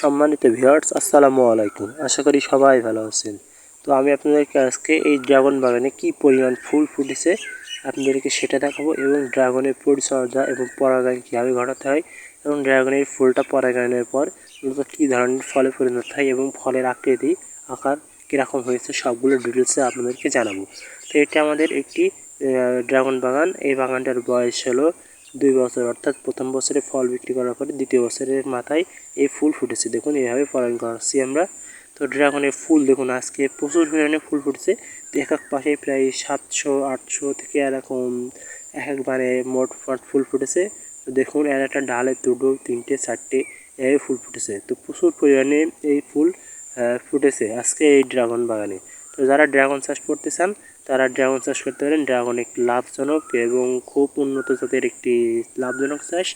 সম্মানিত ভিউয়ার্স, আসসালামু আলাইকুম। আশা করি সবাই ভালো আছেন। তো আমি আপনাদেরকে আজকে এই ড্রাগন বাগানে কি পরিমাণ ফুল ফুটেছে আপনাদেরকে সেটা দেখাবো এবং ড্রাগনের পরিচর্যা এবং পরাগায়ন কীভাবে ঘটাতে হয় এবং ড্রাগনের ফুলটা পরাগায়নের পর মূলত কী ধরনের ফলে পরিণত হয় এবং ফলের আকৃতি, আকার কীরকম হয়েছে সবগুলো ডিটেলসে আপনাদেরকে জানাব। তো এটা আমাদের একটি ড্রাগন বাগান। এই বাগানটার বয়স হলো দুই বছর, অর্থাৎ প্রথম বছরে ফল বিক্রি করার পরে দ্বিতীয় বছরের মাথায় এই ফুল ফুটেছে। দেখুন, এইভাবে ফলন করাচ্ছি আমরা। তো ড্রাগনের ফুল, দেখুন, আজকে প্রচুর পরিমাণে ফুল ফুটেছে। এক এক পাশে প্রায় সাতশো, আটশো থেকে এরকম এক একবারে মোট ফট ফুল ফুটেছে। তো দেখুন, এর একটা ডালে দুটো, তিনটে, চারটে এভাবে ফুল ফুটেছে। তো প্রচুর পরিমাণে এই ফুল ফুটেছে আজকে এই ড্রাগন বাগানে। তো যারা ড্রাগন চাষ করতে চান তারা ড্রাগন চাষ করতে পারেন। ড্রাগন একটি লাভজনক এবং খুব উন্নত জাতের একটি লাভজনক চাষ।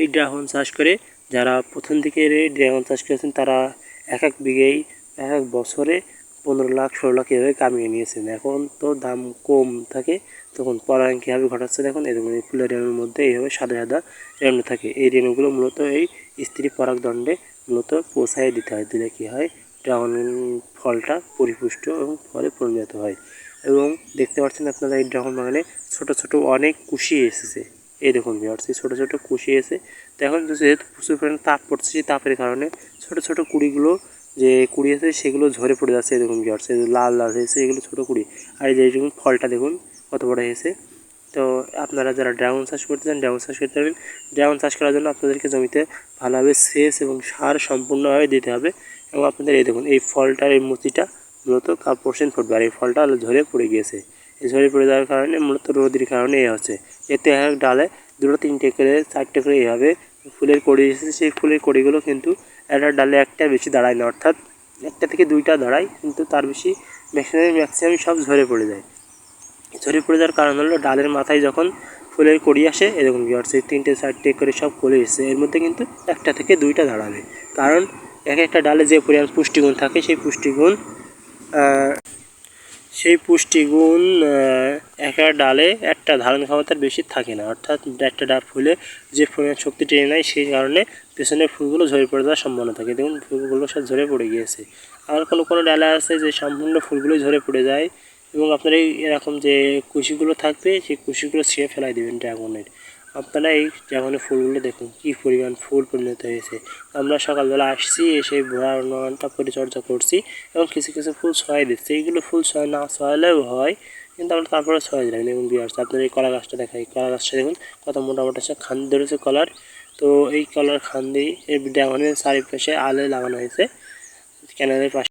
এই ড্রাগন চাষ করে যারা প্রথম দিকে ড্রাগন চাষ করেছেন, তারা এক এক বিঘেই এক এক বছরে পনেরো লাখ, ষোলো লাখ এভাবে কামিয়ে নিয়েছেন। এখন তো দাম কম থাকে, তখন পরায়ণ কীভাবে ঘটাচ্ছে দেখুন এরকম এই ফুলের রেণুর মধ্যে এইভাবে সাদা সাদা রেণু থাকে। এই রেণুগুলো মূলত এই স্ত্রী পরাগদণ্ডে মূলত পৌঁছায় দিতে হয়, দিলে কী হয়? ড্রাগন ফলটা পরিপুষ্ট এবং ফলে পরিণত হয়। এবং দেখতে পাচ্ছেন আপনারা এই ড্রাগন বাগানে ছোট ছোট অনেক কুশি এসেছে। এই দেখুন ভিওর্স এই ছোটো ছোটো কুশি এসে, তো এখন যেহেতু প্রচুর পরিমাণে তাপ পড়ছে তাপের কারণে ছোট ছোট কুড়িগুলো যে কুড়ি আছে, সেগুলো ঝরে পড়ে যাচ্ছে দেখুন ভিওর্স লাল লাল হয়েছে এগুলো ছোটো কুড়ি। আর এই যে দেখুন ফলটা দেখুন, কত বড় হয়েছে তো আপনারা যারা ড্রাগন চাষ করতে চান ড্রাগন চাষ করতে পারবেন। ড্রাগন চাষ করার জন্য আপনাদেরকে জমিতে ভালোভাবে সেচ এবং সার সম্পূর্ণভাবে দিতে হবে। এবং আপনাদের এই দেখুন, এই ফলটার এই মুচিটা মূলত কাপ পার্সেন্ট ফুটবে আর এই ফলটা ঝরে পড়ে গিয়েছে। এই ঝরে পড়ে যাওয়ার কারণে মূলত রোদের কারণে এ হচ্ছে। এতে এক ডালে দুটো তিনটে করে, চারটে করে এইভাবে ফুলের কড়ি এসেছে। সেই ফুলের কড়িগুলো কিন্তু একটা ডালে একটা বেশি দাঁড়ায় না। অর্থাৎ একটা থেকে দুইটা দাঁড়ায়, কিন্তু তার বেশি ম্যাক্সিমাম ম্যাক্সিমাম সব ঝরে পড়ে যায়। ঝরে পড়ে যাওয়ার কারণ হলো ডালের মাথায় যখন ফুলের কড়ি আসে এরকম কি হচ্ছে তিনটে চারটে করে সব কলে এসছে। এর মধ্যে কিন্তু একটা থেকে দুইটা দাঁড়াবে। কারণ এক একটা ডালে যে পরিমাণ পুষ্টিগুণ থাকে, সেই পুষ্টিগুণ সেই পুষ্টিগুণ এক একটা ডালে একটা ধারণ ক্ষমতার বেশি থাকে না। অর্থাৎ একটা ডাল ফুলে যে পরিমাণ শক্তি টেনে নেয়, সেই কারণে পেছনের ফুলগুলো ঝরে পড়ে যাওয়ার সম্ভাবনা থাকে। দেখুন, ফুলগুলো সব ঝরে পড়ে গিয়েছে। আবার কোনো কোনো ডালে আছে যে সম্পূর্ণ ফুলগুলো ঝরে পড়ে যায়। এবং আপনার এই এরকম যে কুশিগুলো থাকবে, সেই কুশিগুলো ছিঁড়ে ফেলাই দেবেন ড্রাগনের আপনারা এই ড্রাগনের ফুলগুলো দেখুন, কী পরিমাণ ফুল পরিণত হয়েছে। আমরা সকালবেলা আসছি, এসে ভ্রমণটা পরিচর্যা করছি এবং কিছু কিছু ফুল ছয় দিচ্ছে। এইগুলো ফুল ছয় না ছয়ালেও হয়, কিন্তু আমরা তারপরে ছয় দিলাম। দেখুন আসছে আপনার এই কলা গাছটা দেখাই। কলা গাছটা দেখুন, কত মোটামুটি আছে খান ধরেছে কলার। তো এই কলার খান দিয়ে এই ড্রাগনের চারিপাশে আলে লাগানো হয়েছে। ক্যানেলের পাশে